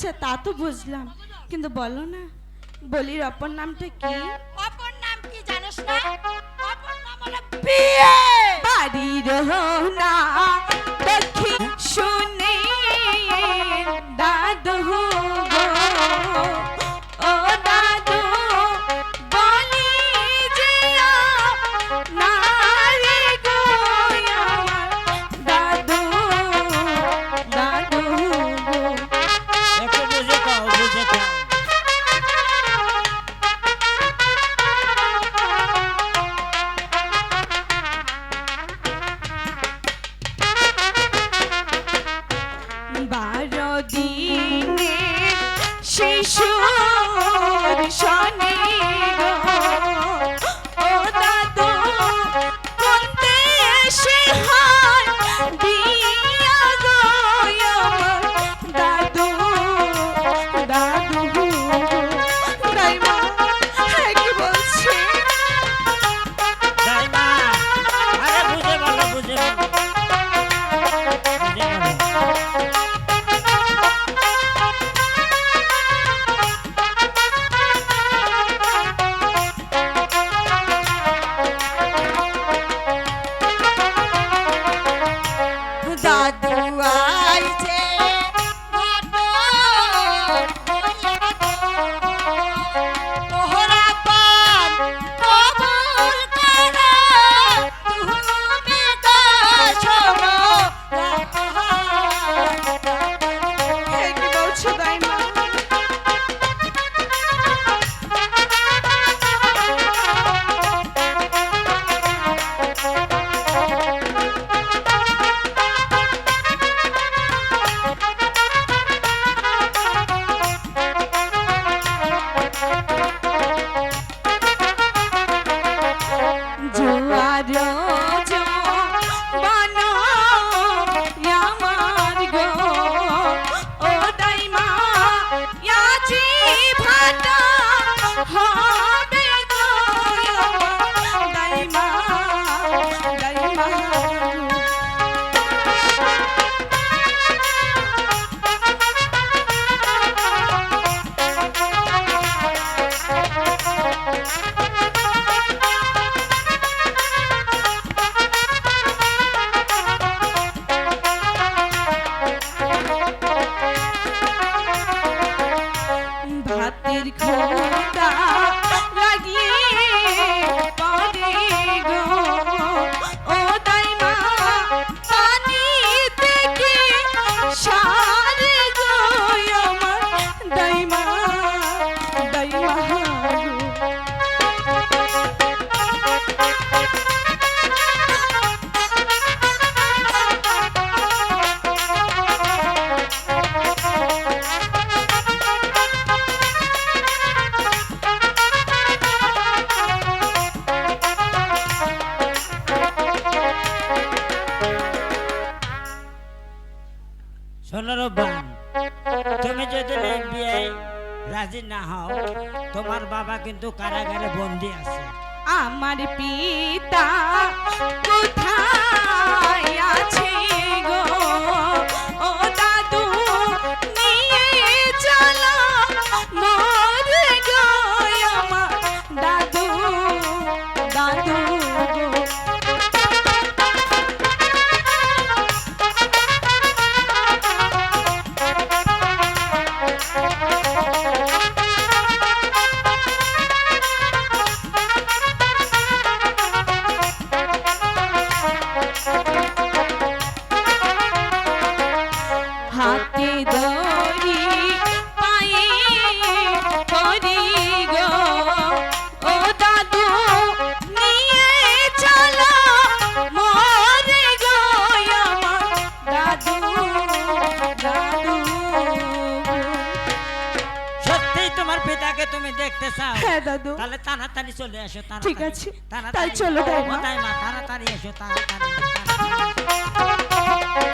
আচ্ছা তা তো বুঝলাম। কিন্তু বলো না বলির অপর নামটা কি? অপর নাম কি জানিস না? অপর নাম হলো বিয়ে! বাড়ির না দেখি শুনে। দিনে শিশু শনি গো। ইয়াজি শোনো তুমি যদি রাজি না হও, তোমার বাবা কিন্তু কারাগারে বন্দি আছে। আমার পিতা কোথায় আছে গো? ও দাদু, নিয়ে চলো। আগে তুমি দেখতে চাও। হ্যাঁ দাদু। তাহলে তাড়াতাড়ি চলে এসো ঠিক আছে। তাই চলো তাই মা তাড়াতাড়ি এসো তাড়াতাড়ি।